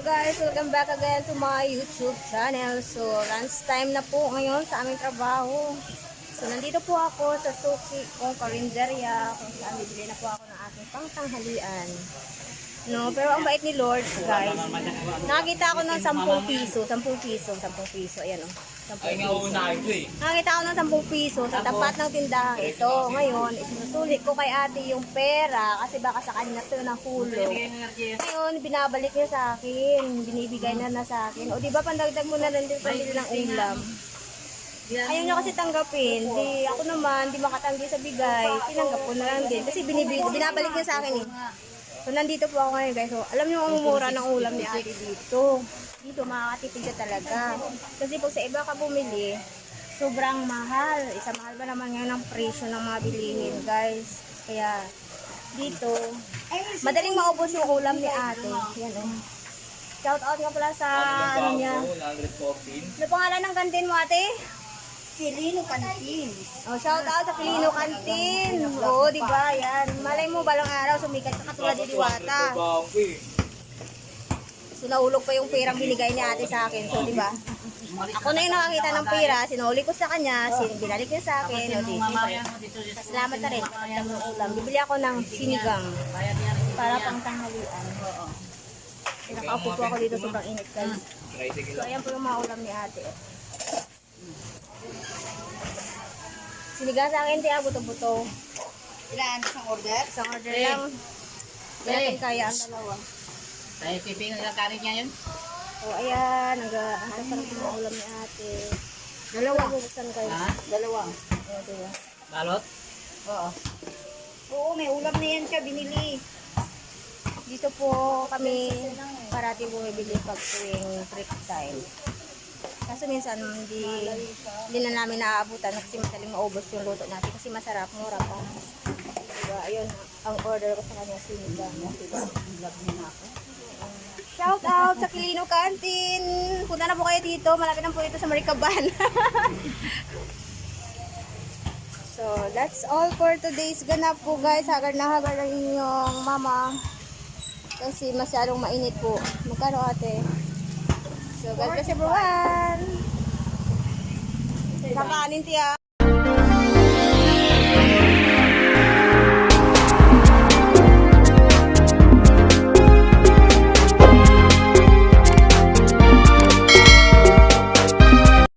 guys, welcome back again to my YouTube channel. So, lunch time na po ngayon sa aming trabaho. So, nandito po ako sa Suki kong karinderya kung saan bibili na po ako aking pangtanghalian. No, pero ang bait ni Lord, guys. Nakakita ako ng 10 piso, 10 piso, 10 piso. Ayan oh. 10 Ay, nga piso. eh. Nakakita ko ng 10 piso sa tapat ng tindahan ito. Ngayon, isusulit ko kay ate yung pera kasi baka sa kanya ito nahulog. Ngayon, binabalik niya sa akin. Binibigay na na sa akin. O, di ba, pandagdag mo na rin din pambili ng ulam. Ayaw niya kasi tanggapin. Di, ako naman, di makatanggi sa bigay. Tinanggap ko na lang din. Kasi binibig, binabalik niya sa akin eh. So, nandito po ako ngayon guys. So, alam niyo ang mura ng ulam ni ate dito. Dito, makakatipid ka talaga. Kasi pag sa iba ka bumili, sobrang mahal. Isa mahal ba naman ngayon ang presyo ng mga bilihin guys. Kaya, dito, madaling maubos yung ulam ni ate. Yan oh. Shout out nga pala sa ano niya. 114. Ano pangalan ng kantin mo ate? Pilino Canteen. Oh, shout out sa Pilino Canteen. Oo, di ba? Yan. Malay mo balang araw sumikat ka katulad ni Diwata. Naulog pa yung perang binigay ni ate sa akin. So, di ba? Ako na yung nakakita ng pera, sinuli ko sa kanya, sin binalik niya sa akin. O, di, Salamat na rin. Ulam. Bibili ako ng sinigang para pang tanghalian. Nakaupo po ako dito sobrang init. Tricycle So, ayan po yung mga ulam ni ate. Sinigang sa akin, tiya, buto-buto. Ilan isang order? Isang order lang. Hindi natin kaya ang dalawa. Tayo piping ang kanin niya yun. So, ayan, nag ang sasarap yung mga ulam ni ate. Dalawa. Bubuksan kayo. Ha? Dalawa. Ayan, diba? Balot? Oo. Oo, may ulam na yan siya binili. Dito po kami parati bumibili pag tuwing break time. Kaso minsan hindi, hindi na namin naaabutan kasi madaling maubos yung luto natin kasi masarap, mura pa. Diba? Ayun, ang order ko sa kanya sinigang. Diba? Shout out sa Kilino Canteen! Punta na po kayo dito. Malapit na po ito sa Marikaban. so, that's all for today's ganap po guys. Hagar na hagar ang inyong mama. Kasi masyadong mainit po. Magkano ate? So, God bless everyone! Kakanin tiya.